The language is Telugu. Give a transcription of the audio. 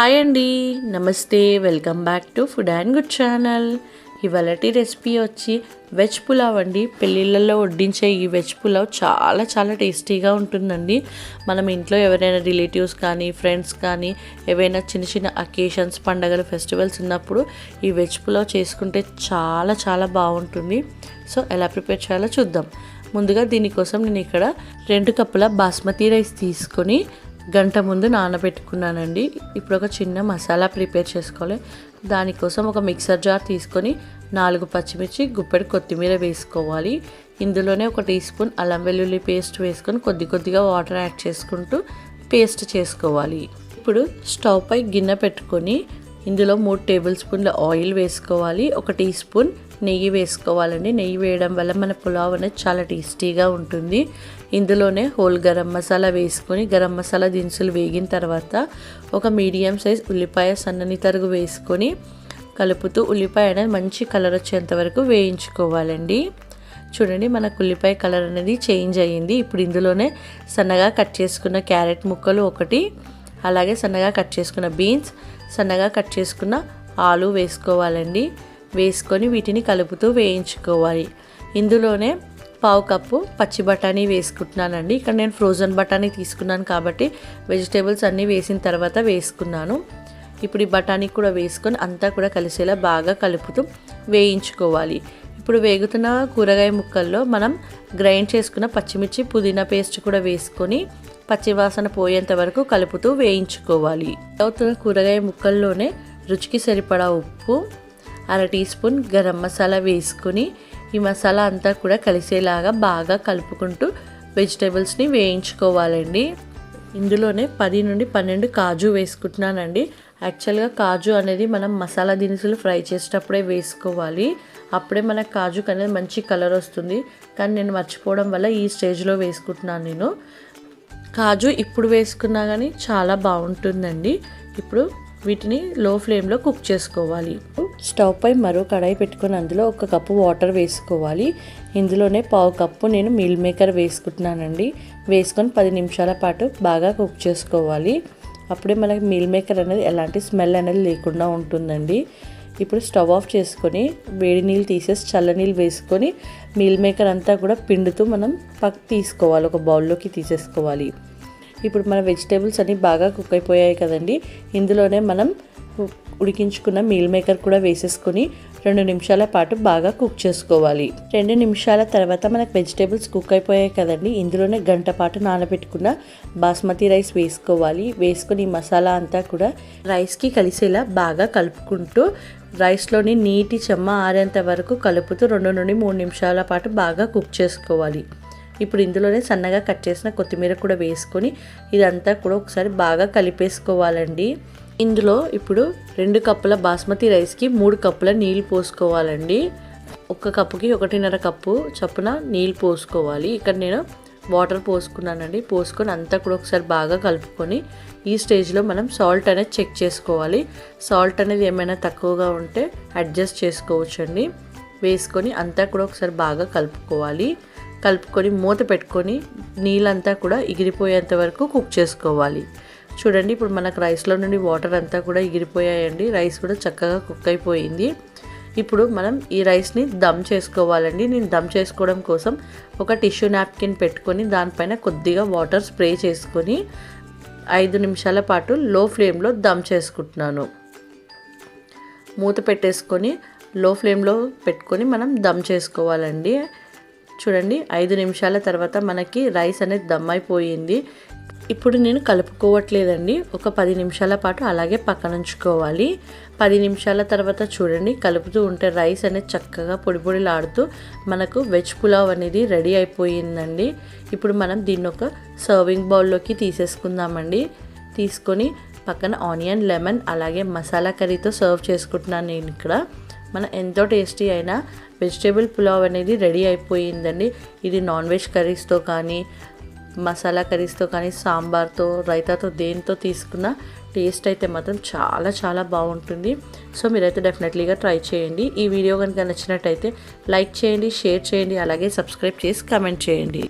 హాయ్ అండి. నమస్తే. Welcome back to food and good channel. ఇవాళటి recipe వచ్చి వెజ్ పులావ్ అండి. పెళ్ళిళ్ళల్లో వడ్డించే ఈ వెజ్ పులావ్ చాలా చాలా టేస్టీగా ఉంటుందండి. మనం ఇంట్లో ఎవరైనా రిలేటివ్స్ కానీ ఫ్రెండ్స్ కానీ ఏవైనా చిన్న చిన్న అకేషన్స్ పండగలు ఫెస్టివల్స్ ఉన్నప్పుడు ఈ వెజ్ పులావ్ చేసుకుంటే చాలా చాలా బాగుంటుంది. సో ఎలా ప్రిపేర్ చేయాలో చూద్దాం. ముందుగా దీనికోసం నేను ఇక్కడ రెండు కప్పుల బాస్మతి రైస్ తీసుకొని గంట ముందు నానబెట్టుకున్నానండి. ఇప్పుడు ఒక చిన్న మసాలా ప్రిపేర్ చేసుకోవాలి. దానికోసం ఒక మిక్సర్ జార్ తీసుకొని నాలుగు పచ్చిమిర్చి గుప్పెడు కొత్తిమీర వేసుకోవాలి. ఇందులోనే ఒక టీ స్పూన్ అల్లం వెల్లుల్లి పేస్ట్ వేసుకొని కొద్ది కొద్దిగా వాటర్ యాడ్ చేసుకుంటూ పేస్ట్ చేసుకోవాలి. ఇప్పుడు స్టవ్ పై గిన్నె పెట్టుకొని ఇందులో మూడు టేబుల్ స్పూన్ల ఆయిల్ వేసుకోవాలి. ఒక టీ స్పూన్ నెయ్యి వేసుకోవాలండి. నెయ్యి వేయడం వల్ల మన పులావ్ అనేది చాలా టేస్టీగా ఉంటుంది. ఇందులోనే హోల్ గరం మసాలా వేసుకొని గరం మసాలా దినుసులు వేగిన తర్వాత ఒక మీడియం సైజ్ ఉల్లిపాయ సన్నని తరుగు వేసుకొని కలుపుతూ ఉల్లిపాయ అనేది మంచి కలర్ వచ్చేంత వరకు వేయించుకోవాలండి. చూడండి మనకు ఉల్లిపాయ కలర్ అనేది చేంజ్ అయ్యింది. ఇప్పుడు ఇందులోనే సన్నగా కట్ చేసుకున్న క్యారెట్ ముక్కలు ఒకటి అలాగే సన్నగా కట్ చేసుకున్న బీన్స్ సన్నగా కట్ చేసుకున్న ఆలు వేసుకోవాలండి. వేసుకొని వీటిని కలుపుతూ వేయించుకోవాలి. ఇందులోనే పావు కప్పు పచ్చి బఠానీ వేసుకుంటున్నానండి. ఇక్కడ నేను ఫ్రోజన్ బఠానీ తీసుకున్నాను కాబట్టి వెజిటేబుల్స్ అన్నీ వేసిన తర్వాత వేసుకున్నాను. ఇప్పుడు ఈ బఠానీ కూడా వేసుకొని అంతా కూడా కలిసేలా బాగా కలుపుతూ వేయించుకోవాలి. ఇప్పుడు వేగుతున్న కూరగాయ ముక్కల్లో మనం గ్రైండ్ చేసుకున్న పచ్చిమిర్చి పుదీనా పేస్ట్ కూడా వేసుకొని పచ్చివాసన పోయేంత వరకు కలుపుతూ వేయించుకోవాలి. అవుతున్న కూరగాయ ముక్కల్లోనే రుచికి సరిపడా ఉప్పు అర టీ స్పూన్ గరం మసాలా వేసుకుని ఈ మసాలా అంతా కూడా కలిసేలాగా బాగా కలుపుకుంటూ వెజిటేబుల్స్ని వేయించుకోవాలండి. ఇందులోనే పది నుండి పన్నెండు కాజు వేసుకుంటున్నానండి. యాక్చువల్గా కాజు అనేది మనం మసాలా దినుసులు ఫ్రై చేసేటప్పుడే వేసుకోవాలి. అప్పుడే మన కాజుకు అనేది మంచి కలర్ వస్తుంది. కానీ నేను మర్చిపోవడం వల్ల ఈ స్టేజ్లో వేసుకుంటున్నాను నేను. కాజు ఇప్పుడు వేసుకున్నా కానీ చాలా బాగుంటుందండి. ఇప్పుడు వీటిని లో ఫ్లేమ్లో కుక్ చేసుకోవాలి. స్టవ్ పై మరో కడాయి పెట్టుకొని అందులో ఒక కప్పు వాటర్ వేసుకోవాలి. ఇందులోనే పావు కప్పు నేను మీల్ మేకర్ వేసుకుంటున్నానండి. వేసుకొని పది నిమిషాల పాటు బాగా కుక్ చేసుకోవాలి. అప్పుడే మనకి మీల్ మేకర్ అనేది ఎలాంటి స్మెల్ అనేది లేకుండా ఉంటుందండి. ఇప్పుడు స్టవ్ ఆఫ్ చేసుకొని వేడి నీళ్ళు తీసేసి చల్లనీళ్ళు వేసుకొని మీల్ మేకర్ అంతా కూడా పిండుతూ మనం పక్ తీసుకోవాలి. ఒక బౌల్లోకి తీసేసుకోవాలి. ఇప్పుడు మన వెజిటేబుల్స్ అన్నీ బాగా కుక్ అయిపోయాయి కదండి. ఇందులోనే మనం ఉడికించుకున్న మీల్ మేకర్ కూడా వేసేసుకొని రెండు నిమిషాల పాటు బాగా కుక్ చేసుకోవాలి. రెండు నిమిషాల తర్వాత మనకు వెజిటేబుల్స్ కుక్ అయిపోయాయి కదండి. ఇందులోనే గంట పాటు నానబెట్టుకున్న బాస్మతి రైస్ వేసుకోవాలి. వేసుకుని మసాలా అంతా కూడా రైస్కి కలిసేలా బాగా కలుపుకుంటూ రైస్లోని నీటి చెమ్మ ఆరేంత వరకు కలుపుతూ రెండు నుండి మూడు నిమిషాల పాటు బాగా కుక్ చేసుకోవాలి. ఇప్పుడు ఇందులోనే సన్నగా కట్ చేసిన కొత్తిమీర కూడా వేసుకొని ఇదంతా కూడా ఒకసారి బాగా కలిపేసుకోవాలండి. ఇందులో ఇప్పుడు రెండు కప్పుల బాస్మతి రైస్కి మూడు కప్పుల నీళ్ళు పోసుకోవాలండి. ఒక కప్పుకి ఒకటిన్నర కప్పు చప్పున నీళ్ళు పోసుకోవాలి. ఇక్కడ నేను వాటర్ పోసుకున్నానండి. పోసుకొని అంతా కూడా ఒకసారి బాగా కలుపుకొని ఈ స్టేజ్లో మనం సాల్ట్ అనేది చెక్ చేసుకోవాలి. సాల్ట్ అనేది ఏమైనా తక్కువగా ఉంటే అడ్జస్ట్ చేసుకోవచ్చండి. వేసుకొని అంతా కూడా ఒకసారి బాగా కలుపుకోవాలి. కలుపుకొని మూత పెట్టుకొని నీళ్ళంతా కూడా ఎగిరిపోయేంత వరకు కుక్ చేసుకోవాలి. చూడండి ఇప్పుడు మనకు రైస్లో నుండి వాటర్ అంతా కూడా ఎగిరిపోయాయండి. రైస్ కూడా చక్కగా కుక్ అయిపోయింది. ఇప్పుడు మనం ఈ రైస్ని దమ్ చేసుకోవాలండి. నేను దమ్ చేసుకోవడం కోసం ఒక టిష్యూ నాప్కిన్ పెట్టుకొని దానిపైన కొద్దిగా వాటర్ స్ప్రే చేసుకొని ఐదు నిమిషాల పాటు లో ఫ్లేమ్లో దమ్ చేసుకుంటున్నాను. మూత పెట్టేసుకొని లో ఫ్లేమ్లో పెట్టుకొని మనం దమ్ చేసుకోవాలండి. చూడండి ఐదు నిమిషాల తర్వాత మనకి రైస్ అనేది దమ్ అయిపోయింది. ఇప్పుడు నేను కలుపుకోవట్లేదండి. ఒక పది నిమిషాల పాటు అలాగే పక్కన ఉంచుకోవాలి పది నిమిషాల తర్వాత చూడండి కలుపుతూ ఉంటే రైస్ అనేది చక్కగా పొడి పొడిలాడుతూ మనకు వెజ్ పులావ్ అనేది రెడీ అయిపోయిందండి. ఇప్పుడు మనం దీన్ని ఒక సర్వింగ్ బౌల్లోకి తీసేసుకుందామండి. తీసుకొని పక్కన ఆనియన్ లెమన్ అలాగే మసాలా కర్రీతో సర్వ్ చేసుకుంటున్నాను నేను ఇక్కడ. మన ఎంతో టేస్టీ అయిన వెజిటేబుల్ పులావ్ అనేది రెడీ అయిపోయిందండి. ఇది నాన్ వెజ్ కర్రీస్తో కానీ మసాలా కర్రీస్తో కానీ సాంబార్తో రైతాతో దేనితో తీసుకున్న టేస్ట్ అయితే మాత్రం చాలా చాలా బాగుంటుంది. సో మీరైతే డెఫినెట్లీగా ట్రై చేయండి. ఈ వీడియో కనుక నచ్చినట్టయితే లైక్ చేయండి షేర్ చేయండి అలాగే సబ్స్క్రైబ్ చేసి కమెంట్ చేయండి.